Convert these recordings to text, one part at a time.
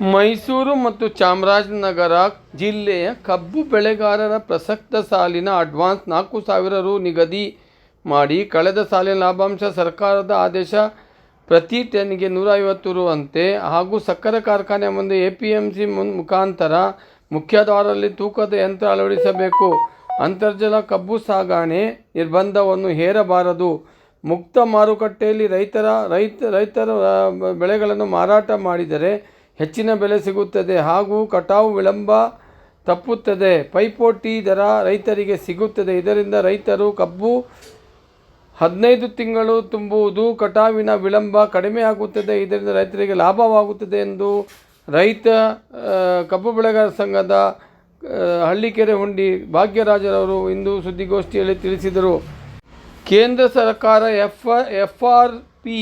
ಮೈಸೂರು ಮತ್ತು ಚಾಮರಾಜನಗರ ಜಿಲ್ಲೆಯ ಕಬ್ಬು ಬೆಳೆಗಾರರ ಪ್ರಸಕ್ತ ಸಾಲಿನ ಅಡ್ವಾನ್ಸ್ ನಾಲ್ಕು ಸಾವಿರ ರು ನಿಗದಿ ಮಾಡಿ ಕಳೆದ ಸಾಲಿನ ಲಾಭಾಂಶ ಸರ್ಕಾರದ ಆದೇಶ ಪ್ರತಿ ಟನ್ಗೆ ನೂರ ಐವತ್ತು ರು ಅಂತೆ. ಹಾಗೂ ಸಕ್ಕರೆ ಕಾರ್ಖಾನೆ ಮುಂದೆ ಎ ಪಿ ಎಂ ಸಿ ಮುನ್, ಮುಖಾಂತರ ಮುಖ್ಯದ್ವಾರದಲ್ಲಿ ತೂಕದ ಯಂತ್ರ ಅಳವಡಿಸಬೇಕು. ಅಂತರ್ಜಲ ಕಬ್ಬು ಸಾಗಣೆ ನಿರ್ಬಂಧವನ್ನು ಹೇರಬಾರದು. ಮುಕ್ತ ಮಾರುಕಟ್ಟೆಯಲ್ಲಿ ರೈತರ, ರೈತ, ರೈತರ ಬೆಳೆಗಳನ್ನು ಮಾರಾಟ ಮಾಡಿದರೆ ಹೆಚ್ಚಿನ ಬೆಲೆ ಸಿಗುತ್ತದೆ ಹಾಗೂ ಕಟಾವು ವಿಳಂಬ ತಪ್ಪುತ್ತದೆ. ಪೈಪೋಟಿ ದರ ರೈತರಿಗೆ ಸಿಗುತ್ತದೆ. ಇದರಿಂದ ರೈತರು ಕಬ್ಬು ಹದಿನೈದು ತಿಂಗಳು ತುಂಬುವುದು, ಕಟಾವಿನ ವಿಳಂಬ ಕಡಿಮೆಯಾಗುತ್ತದೆ ಇದರಿಂದ ರೈತರಿಗೆ ಲಾಭವಾಗುತ್ತದೆ ಎಂದು ರೈತ ಕಬ್ಬು ಬೆಳೆಗಾರರ ಸಂಘದ ಹಳ್ಳಿಕೆರೆ ಹುಂಡಿ ಭಾಗ್ಯರಾಜರವರು ಇಂದು ಸುದ್ದಿಗೋಷ್ಠಿಯಲ್ಲಿ ತಿಳಿಸಿದರು. ಕೇಂದ್ರ ಸರ್ಕಾರ ಎಫ್ ಎಫ್ ಆರ್ ಪಿ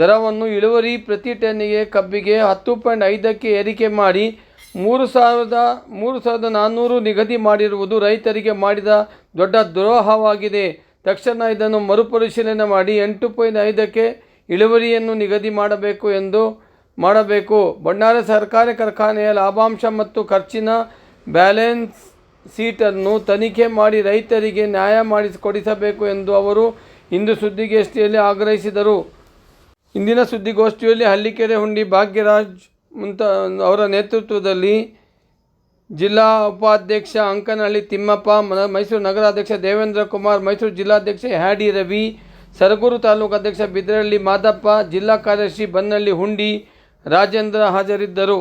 ದರವನ್ನು ಇಳುವರಿ ಪ್ರತಿ ಟನ್ನಿಗೆ ಕಬ್ಬಿಗೆ ಹತ್ತು ಪಾಯಿಂಟ್ ಐದಕ್ಕೆ ಏರಿಕೆ ಮಾಡಿ ಮೂರು ಸಾವಿರದ ಮೂರು ಸಾವಿರದ ನಾನ್ನೂರು ನಿಗದಿ ಮಾಡಿರುವುದು ರೈತರಿಗೆ ಮಾಡಿದ ದೊಡ್ಡ ದ್ರೋಹವಾಗಿದೆ. ತಕ್ಷಣ ಇದನ್ನು ಮರುಪರಿಶೀಲನೆ ಮಾಡಿ ಎಂಟು ಪಾಯಿಂಟ್ ಐದಕ್ಕೆ ಇಳುವರಿಯನ್ನು ನಿಗದಿ ಮಾಡಬೇಕು ಎಂದು ಮಾಡಬೇಕು. ಬಣ್ಣಾರ ಸರ್ಕಾರಿ ಕಾರ್ಖಾನೆಯ ಲಾಭಾಂಶ ಮತ್ತು ಖರ್ಚಿನ ಬ್ಯಾಲೆನ್ಸ್ ಸೀಟನ್ನು ತನಿಖೆ ಮಾಡಿ ರೈತರಿಗೆ ನ್ಯಾಯ ಮಾಡಿಸಿಕೊಡಿಸಬೇಕು ಎಂದು ಅವರು ಇಂದು ಸುದ್ದಿಗೋಷ್ಠಿಯಲ್ಲಿ ಆಗ್ರಹಿಸಿದರು. ಇಂದಿನ ಸುದ್ದಿಗೋಷ್ಠಿಯಲ್ಲಿ ಹಳ್ಳಿಕೆರೆ ಹುಂಡಿ ಭಾಗ್ಯರಾಜ್ ಮುಂತ ಅವರ ನೇತೃತ್ವದಲ್ಲಿ ಜಿಲ್ಲಾ ಉಪಾಧ್ಯಕ್ಷ ಅಂಕನಹಳ್ಳಿ ತಿಮ್ಮಪ್ಪ ಮೈಸೂರು ನಗರಾಧ್ಯಕ್ಷ ದೇವೇಂದ್ರ ಕುಮಾರ್, ಮೈಸೂರು ಜಿಲ್ಲಾಧ್ಯಕ್ಷ ಹ್ಯಾಡಿ ರವಿ, ಸರಗೂರು ತಾಲೂಕು ಅಧ್ಯಕ್ಷ ಬಿದ್ರಹಳ್ಳಿ ಮಾದಪ್ಪ, ಜಿಲ್ಲಾ ಕಾರ್ಯದರ್ಶಿ ಬನ್ನಳ್ಳಿ ಹುಂಡಿ, ರಾಜೇಂದ್ರ ಹಾಜರಿದ್ದರು.